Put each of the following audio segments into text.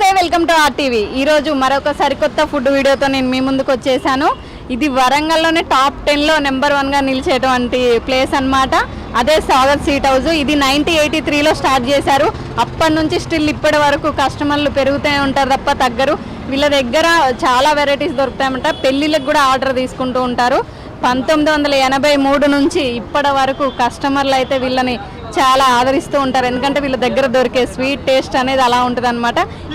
నమస్తే welcome to RTV. ఈరోజు మరొక సరికొత్త ఫుడ్ వీడియోతో నేను మీ ముందుకు వచ్చేసాను. ఇది వరంగల్లోనే టాప్ టెన్లో నెంబర్ వన్గా నిలిచేటువంటి ప్లేస్ అన్నమాట. అదే సాగర్ సీట్ హౌస్. ఇది నైన్టీ ఎయిటీ త్రీలో స్టార్ట్ చేశారు. అప్పటి నుంచి స్టిల్ ఇప్పటి వరకు కస్టమర్లు పెరుగుతూనే ఉంటారు తప్ప తగ్గరు. వీళ్ళ దగ్గర చాలా వెరైటీస్ దొరుకుతాయన్నమాట. పెళ్ళిళ్ళకి కూడా ఆర్డర్ తీసుకుంటూ ఉంటారు. పంతొమ్మిది వందల ఎనభై మూడు నుంచి ఇప్పటి వరకు కస్టమర్లు అయితే వీళ్ళని చాలా ఆదరిస్తూ ఉంటారు. ఎందుకంటే వీళ్ళ దగ్గర దొరికే స్వీట్ టేస్ట్ అనేది అలా ఉంటుంది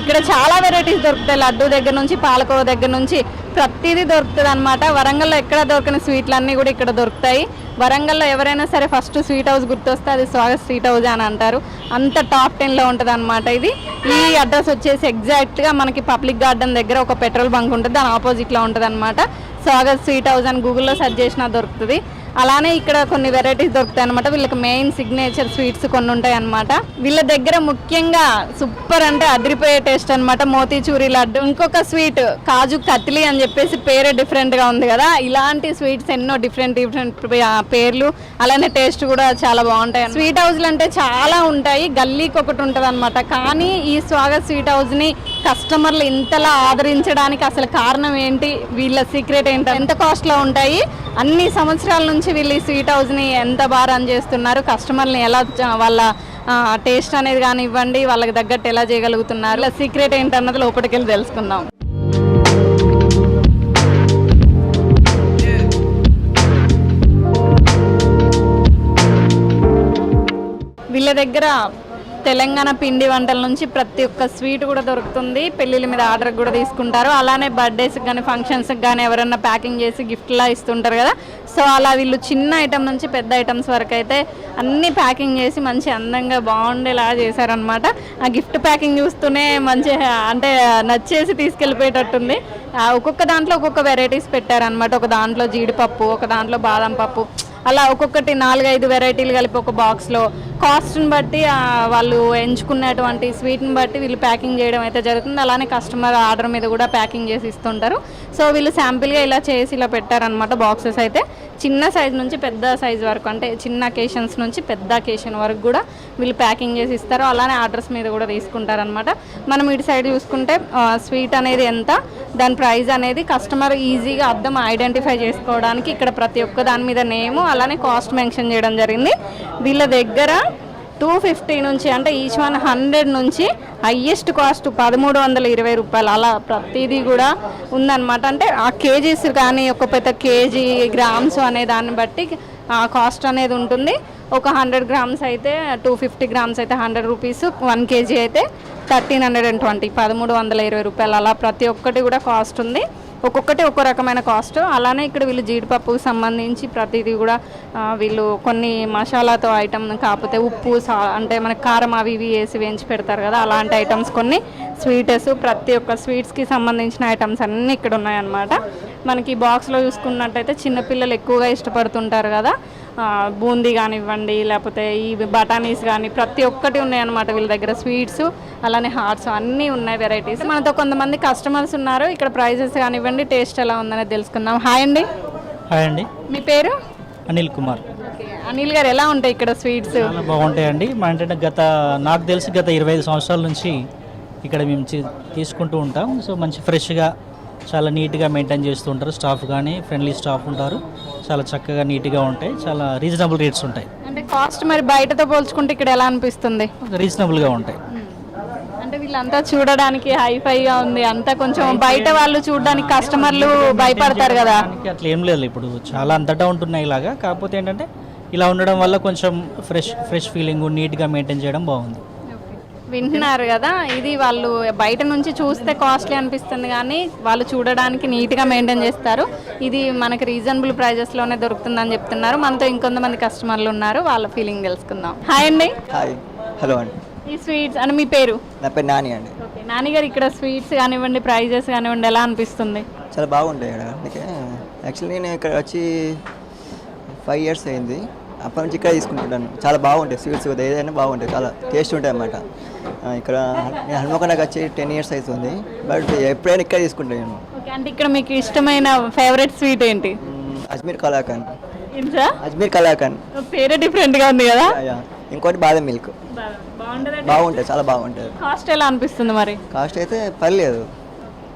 ఇక్కడ చాలా వెరైటీస్ దొరుకుతాయి. లడ్డు దగ్గర నుంచి పాలకోవ దగ్గర నుంచి ప్రతిదీ దొరుకుతుంది అనమాట వరంగల్లో ఎక్కడ దొరికిన స్వీట్లు అన్నీ కూడా ఇక్కడ దొరుకుతాయి. వరంగల్లో ఎవరైనా సరే ఫస్ట్ స్వీట్ హౌస్ గుర్తొస్తే అది స్వాగత్ స్వీట్ హౌస్ అని అంటారు. అంత టాప్ టెన్లో ఉంటుంది అనమాట ఇది. ఈ అడ్రస్ వచ్చేసి ఎగ్జాక్ట్గా మనకి పబ్లిక్ గార్డెన్ దగ్గర ఒక పెట్రోల్ బంక్ ఉంటుంది. దాని ఆపోజిట్లో ఉంటుంది అనమాట స్వాగత్ స్వీట్ హౌస్ అని గూగుల్లో సెర్చ్ చేసినా దొరుకుతుంది. అలానే ఇక్కడ కొన్ని వెరైటీస్ దొరుకుతాయి అనమాట వీళ్ళకి మెయిన్ సిగ్నేచర్ స్వీట్స్ కొన్ని ఉంటాయి అనమాట వీళ్ళ దగ్గర ముఖ్యంగా సూపర్ అంటే అదిరిపోయే టేస్ట్ అనమాట మోతీచూరి లడ్డు. ఇంకొక స్వీట్ కాజు కత్లి అని చెప్పేసి పేరే డిఫరెంట్గా ఉంది కదా. ఇలాంటి స్వీట్స్ ఎన్నో డిఫరెంట్ డిఫరెంట్ పేర్లు. అలానే టేస్ట్ కూడా చాలా బాగుంటాయి స్వీట్ హౌస్లు అంటే చాలా ఉంటాయి. గల్లీకి ఒకటి ఉంటుంది అనమాట కానీ ఈ స్వాగత్ స్వీట్ హౌస్ని కస్టమర్లు ఇంతలా ఆదరించడానికి అసలు కారణం ఏంటి? వీళ్ళ సీక్రెట్ ఏంటి? ఎంత కాస్ట్లో ఉంటాయి? అన్ని సంవత్సరాల నుంచి వీళ్ళు ఈ స్వీట్ హౌస్ని ఎంత బాగా రన్ చేస్తున్నారు? కస్టమర్ని ఎలా వాళ్ళ టేస్ట్ అనేది కానివ్వండి వాళ్ళకి తగ్గట్టు ఎలా చేయగలుగుతున్నారు? ఇలా సీక్రెట్ ఏంటన్నది లోపలికెళ్ళి తెలుసుకుందాం. వీళ్ళ దగ్గర తెలంగాణ పిండి వంటల నుంచి ప్రతి ఒక్క స్వీట్ కూడా దొరుకుతుంది. పెళ్ళిళ్ళ మీద ఆర్డర్ కూడా తీసుకుంటారు. అలానే బర్త్డేస్కి కానీ ఫంక్షన్స్కి కానీ ఎవరైనా ప్యాకింగ్ చేసి గిఫ్ట్లా ఇస్తుంటారు కదా. సో అలా వీళ్ళు చిన్న ఐటమ్ నుంచి పెద్ద ఐటమ్స్ వరకు అయితే అన్ని ప్యాకింగ్ చేసి మంచి అందంగా బాగుండేలా చేశారనమాట ఆ గిఫ్ట్ ప్యాకింగ్ చూస్తూనే మంచి అంటే నచ్చేసి తీసుకెళ్ళిపోయేటట్టుంది. ఒక్కొక్క దాంట్లో ఒక్కొక్క వెరైటీస్ పెట్టారనమాట ఒక దాంట్లో జీడిపప్పు ఒక దాంట్లో బాదం పప్పు. అలా ఒక్కొక్కటి నాలుగైదు వెరైటీలు కలిపి ఒక బాక్స్లో కాస్ట్ని బట్టి వాళ్ళు ఎంచుకున్నటువంటి స్వీట్ని బట్టి వీళ్ళు ప్యాకింగ్ చేయడం అయితే జరుగుతుంది. అలానే కస్టమర్ ఆర్డర్ మీద కూడా ప్యాకింగ్ చేసి ఇస్తుంటారు. సో వీళ్ళు శాంపిల్గా ఇలా చేసి ఇలా పెట్టారనమాట బాక్సెస్ అయితే. చిన్న సైజ్ నుంచి పెద్ద సైజ్ వరకు అంటే చిన్న అకేషన్స్ నుంచి పెద్ద అకేషన్ వరకు కూడా వీళ్ళు ప్యాకింగ్ చేసి ఇస్తారు. అలానే ఆర్డర్స్ మీద కూడా తీసుకుంటారనమాట మనం ఇటు సైడ్ చూసుకుంటే స్వీట్ అనేది ఎంత దాని ప్రైస్ అనేది కస్టమర్ ఈజీగా అర్థం ఐడెంటిఫై చేసుకోవడానికి ఇక్కడ ప్రతి ఒక్క దాని మీద నేము అలానే కాస్ట్ మెన్షన్ చేయడం జరిగింది. వీళ్ళ దగ్గర టూ ఫిఫ్టీ నుంచి అంటే ఈచ్ వన్ హండ్రెడ్ నుంచి హయ్యెస్ట్ కాస్ట్ పదమూడు వందల ఇరవై రూపాయలు. అలా ప్రతిదీ కూడా ఉందన్నమాట. అంటే ఆ కేజీస్ కానీ ఒక పెద్ద కేజీ గ్రామ్స్ అనే దాన్ని బట్టి ఆ కాస్ట్ అనేది ఉంటుంది. ఒక హండ్రెడ్ గ్రామ్స్ అయితే టూ ఫిఫ్టీ గ్రామ్స్ అయితే హండ్రెడ్ రూపీస్ వన్ కేజీ అయితే థర్టీన్ హండ్రెడ్ అండ్ ట్వంటీ పదమూడు వందల ఇరవై రూపాయలు. అలా ప్రతి ఒక్కటి కూడా కాస్ట్ ఉంది. ఒక్కొక్కటి ఒక్కో రకమైన కాస్ట్. అలానే ఇక్కడ వీళ్ళు జీడిపప్పుకి సంబంధించి ప్రతిదీ కూడా వీళ్ళు కొన్ని మసాలాతో ఐటమ్ కాకపోతే ఉప్పు సా అంటే మనకి కారం అవి ఇవి వేసి వేయించి పెడతారు కదా అలాంటి ఐటమ్స్ కొన్ని. స్వీటెస్ ప్రతి ఒక్క స్వీట్స్కి సంబంధించిన ఐటమ్స్ అన్నీ ఇక్కడ ఉన్నాయన్నమాట. మనకి బాక్స్లో చూసుకున్నట్టయితే చిన్నపిల్లలు ఎక్కువగా ఇష్టపడుతుంటారు కదా. బూందీ కానివ్వండి లేకపోతే ఈ బఠానీస్ కానీ ప్రతి ఒక్కటి ఉన్నాయన్నమాట వీళ్ళ దగ్గర. స్వీట్స్ అలానే హార్ట్స్ అన్నీ ఉన్నాయి వెరైటీస్. మనతో కొంతమంది కస్టమర్స్ ఉన్నారు. ఇక్కడ ప్రైజెస్ కానివ్వండి టేస్ట్ ఎలా ఉందనేది తెలుసుకుందాం. హాయ్ అండి. హాయ్ అండి. మీ పేరు? అనిల్ కుమార్. అనిల్ గారు ఎలా ఉంటాయి ఇక్కడ స్వీట్స్? బాగుంటాయండి. మా ఏంటంటే గత నాకు తెలిసి గత ఇరవై ఐదు సంవత్సరాల నుంచి ఇక్కడ మేము తీసుకుంటూ ఉంటాం. సో మంచి ఫ్రెష్గా చాలా నీట్గా మెయింటైన్ చేస్తూ ఉంటారు స్టాఫ్ కానీ ఫ్రెండ్లీ స్టాఫ్ ఉంటారు. చాలా చక్కగా నీట్గా ఉంటాయి. చాలా రీజనబుల్ రేట్స్ ఉంటాయి. అంటే కాస్ట్ మరి బయటతో పోల్చుకుంటే ఇక్కడ ఎలా అనిపిస్తుంది? రీజనబుల్గా ఉంటాయి. అంటే వీళ్ళంతా చూడడానికి హైఫైగా ఉంది. అంతా కొంచెం బయట వాళ్ళు చూడడానికి కస్టమర్లు భయపడతారు కదా. అట్లా ఏం లేదు. ఇప్పుడు చాలా అంతటా ఉంటున్నాయి ఇలాగా. కాకపోతే ఏంటంటే ఇలా ఉండడం వల్ల కొంచెం ఫ్రెష్ ఫ్రెష్ ఫీలింగ్ నీట్గా మెయింటైన్ చేయడం బాగుంది. వింటున్నారు కదా ఇది వాళ్ళు బయట నుంచి చూస్తే కాస్ట్లీ అనిపిస్తుంది కానీ వాళ్ళు చూడడానికి నీట్గా మెయింటైన్ చేస్తారు. ఇది మనకి రీజనబుల్ ప్రైజెస్లోనే దొరుకుతుందని చెప్తున్నారు. మనతో ఇంకొంతమంది కస్టమర్లు ఉన్నారు వాళ్ళ ఫీలింగ్ తెలుసుకుందాం. హాయ్ అండి. హాయ్ హలో అండి. ఈ స్వీట్స్ అంటే మీ పేరు? నా పేరు నాని అండి. ఓకే నాన్నగారు ఇక్కడ స్వీట్స్ కానివ్వండి ప్రైజెస్ కానివ్వండి ఎలా అనిపిస్తుంది? చాలా బాగుంటాయి ఇక్కడ. అందుకే యాక్చువల్లీ నేను ఇక్కడ వచ్చి ఫైవ్ ఇయర్స్ అయింది. అప్పటి నుంచి ఇక్కడ తీసుకుంటున్నాను. చాలా బాగుంటాయి. స్వీట్స్ ఏదైనా బాగుంటాయి. చాలా టేస్ట్ ఉంటాయి అన్నమాట. ఇక్కడ నేను హనుమకొండకి వచ్చి టెన్ ఇయర్స్ అవుతుంది. బట్ ఎప్పుడైనా ఇక్కడ తీసుకుంటాను నేను. ఓకే అంటే ఇక్కడ మీకు ఇష్టమైన ఫేవరెట్ స్వీట్ ఏంటి? మ్మ్, అజ్మీర్ కలాకండ్ ఏంటా అజ్మీర్ కలాకండ్ పేరే డిఫరెంట్గా ఉంది కదా? యా. ఇంకోటి బాదం మిల్క్. బాగుంటుంది చాలా బాగుంటాయి కాస్ట్ ఎలా అనిపిస్తుంది మరి? కాస్ట్ అయితే పర్లేదు.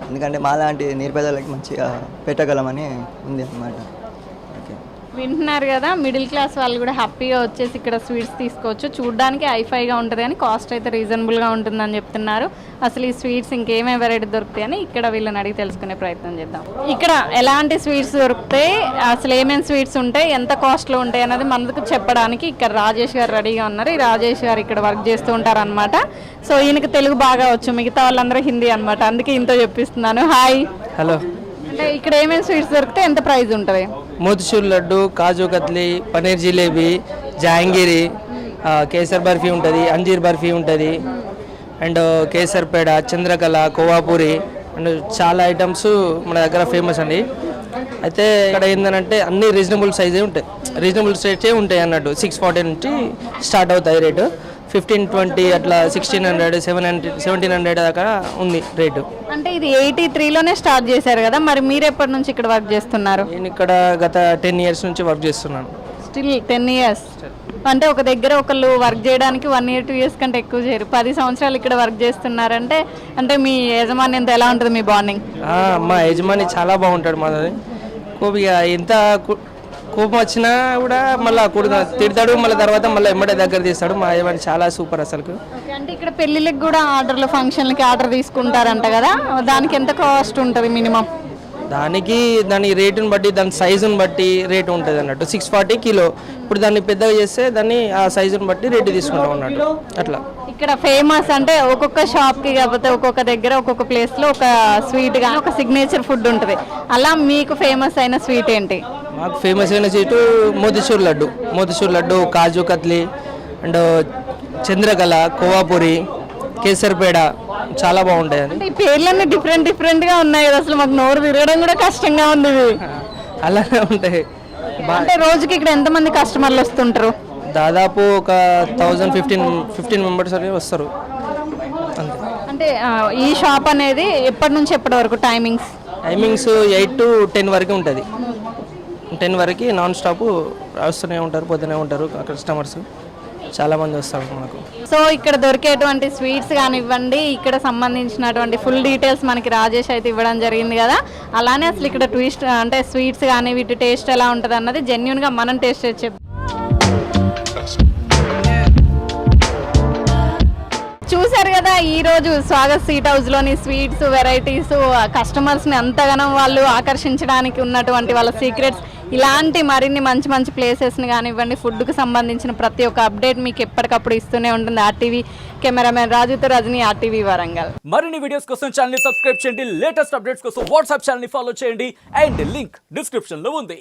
ఎందుకంటే మాలాంటి నిరుపేదలకి మంచిగా పెట్టగలమని ఉంది అన్నమాట. వింటున్నారు కదా మిడిల్ క్లాస్ వాళ్ళు కూడా హ్యాపీగా వచ్చేసి ఇక్కడ స్వీట్స్ తీసుకోవచ్చు. చూడడానికి హైఫైగా ఉంటుంది కానీ కాస్ట్ అయితే రీజనబుల్గా ఉంటుందని చెప్తున్నారు. అసలు ఈ స్వీట్స్ ఇంకేమేమి వెరైటీ దొరుకుతాయని ఇక్కడ వీళ్ళని అడిగి తెలుసుకునే ప్రయత్నం చేద్దాం. ఇక్కడ ఎలాంటి స్వీట్స్ దొరుకుతాయి అసలు ఏమేమి స్వీట్స్ ఉంటాయి ఎంత కాస్ట్లో ఉంటాయి అన్నది మనకు చెప్పడానికి ఇక్కడ రాజేష్ గారు రెడీగా ఉన్నారు. ఈ రాజేష్ గారు ఇక్కడ వర్క్ చేస్తూ ఉంటారు అనమాట సో ఈయనకి తెలుగు బాగా వచ్చు మిగతా వాళ్ళందరూ హిందీ అనమాట అందుకే ఇంతో చెప్పిస్తున్నాను. హాయ్ హలో అంటే ఇక్కడ ఏమేమి స్వీట్స్ దొరికితే ఎంత ప్రైస్ ఉంటుంది? మోతిచూర్ లడ్డు కాజు కత్లీ పనీర్ జిలేబీ జాంగిరి కేసర్ బర్ఫీ ఉంటుంది అంజీర్ బర్ఫీ ఉంటుంది అండ్ కేసర్ పేడ చంద్రకళ కోవాపూరి అండ్ చాలా ఐటమ్స్ మన దగ్గర ఫేమస్ అండి. అయితే ఇక్కడ ఏంటంటే అన్ని రీజనబుల్ సైజే ఉంటాయి. రీజనబుల్ రేట్సే ఉంటాయి అన్నట్టు. సిక్స్ ఫార్టీ నుంచి స్టార్ట్ అవుతాయి రేటు. ఫిఫ్టీన్ ట్వంటీ అట్లా sixteen hundred seven hundred seventeen hundred దాకా ఉంది రేటు. అంటే ఇది ఎయిటీ త్రీలోనే స్టార్ట్ చేశారు కదా మరి మీరు ఎప్పటి నుంచి ఇక్కడ వర్క్ చేస్తున్నారు? నేను ఇక్కడ గత టెన్ ఇయర్స్ నుంచి వర్క్ చేస్తున్నాను. స్టిల్ టెన్ ఇయర్స్ అంటే ఒక దగ్గర ఒకళ్ళు వర్క్ చేయడానికి వన్ ఇయర్ టూ ఇయర్స్ కంటే ఎక్కువ చేయరు. పది సంవత్సరాలు ఇక్కడ వర్క్ చేస్తున్నారంటే అంటే మీ యజమాన్యంతో ఎలా ఉంటుంది మీ బాండింగ్ మా యజమాని చాలా బాగుంటాడు మాది కోపిక ఎంత కు- కోపం వచ్చినా కూడా మళ్ళీ కొడుకు తిడతాడు మళ్ళీ తర్వాత మళ్ళీ ఎమ్మడే దగ్గర తీస్తాడు. మా యజమాని చాలా సూపర్ అసలు అంటే ఇక్కడ పెళ్ళిళ్ళకి కూడా ఆర్డర్లు ఫంక్షన్లకి ఆర్డర్ తీసుకుంటారంట కదా? దానికి ఎంత కాస్ట్ ఉంటుంది మినిమం? దానికి దాని రేటుని బట్టి దాని సైజుని బట్టి రేటు ఉంటుంది అన్నట్టు. Six forty kilo. ఇప్పుడు దాన్ని పెద్దగా చేస్తే దాన్ని ఆ సైజుని బట్టి రేటు తీసుకుంటాం అన్నట్టు. అట్లా. ఇక్కడ ఫేమస్ అంటే ఒక్కొక్క షాప్కి కాకపోతే ఒక్కొక్క దగ్గర ఒక్కొక్క ప్లేస్లో ఒక స్వీట్ కానీ ఒక సిగ్నేచర్ ఫుడ్ ఉంటుంది. అలా మీకు ఫేమస్ అయిన స్వీట్ ఏంటి? మాకు ఫేమస్ అయిన సీటు మోతిచూర్ లడ్డు. మోతిచూర్ లడ్డు కాజు కత్లీ అండ్ చంద్రకళ కోవాపూరి కేసర్ పేడ చాలా బాగుంటాయి అది అంటే ఈ పేర్లన్నీ డిఫరెంట్ డిఫరెంట్గా ఉన్నాయి కదా. అసలు మాకు నోరు తిరగడం కూడా కష్టంగా ఉంది ఇది. అలానే ఉంటాయి. అంటే రోజుకి ఇక్కడ ఎంతమంది కస్టమర్లు వస్తుంటారు? దాదాపు ఒక థౌజండ్ ఫిఫ్టీన్ ఫిఫ్టీన్ మెంబర్స్ అనేవి వస్తారు. అంతే. అంటే ఆ, ఈ షాప్ అనేది ఎప్పటి నుంచి ఎప్పటి వరకు timings timings eight to ten వరకు ఉంటుంది. టెన్ వరకు నాన్ స్టాప్ వస్తూనే ఉంటారు పోతూనే ఉంటారు కస్టమర్స్ చాలా మంది వస్తారు మనకు. సో ఇక్కడ దొరికేటువంటి స్వీట్స్ కానివ్వండి ఇక్కడ సంబంధించినటువంటి ఫుల్ డీటెయిల్స్ మనకి రాజేష్ అయితే ఇవ్వడం జరిగింది కదా. అలానే అసలు ఇక్కడ ట్విస్ట్ అంటే స్వీట్స్ కానీ వీటి టేస్ట్ ఎలా ఉంటుంది అన్నది జెన్యున్గా మనం టేస్ట్ చేసి చెప్తాం చూశారు కదా ఈ రోజు స్వాగత్ సీట్ హౌస్లోని స్వీట్స్ వెరైటీస్ కస్టమర్స్ని ఎంతగానం వాళ్ళు ఆకర్షించడానికి ఉన్నటువంటి వాళ్ళ సీక్రెట్స్. ఇలాంటి మరిన్ని మంచి మంచి ప్లేసెస్ని కానివ్వండి ఫుడ్కి సంబంధించిన ప్రతి ఒక్క అప్డేట్ మీకు ఎప్పటికప్పుడు ఇస్తూనే ఉంటుంది ఆర్టీవీ కెమెరామెన్ రాజుతో రజనీ ఆర్టీవీ వరంగల్. మరిన్ని వీడియోస్ కోసం ఛానల్ సబ్స్క్రైబ్ చేయండి. లేటెస్ట్ అప్డేట్స్ కోసం వాట్సాప్ ఛానల్ ఫాలో చేయండి. అండ్ లింక్ డిస్క్రిప్షన్లో ఉంది.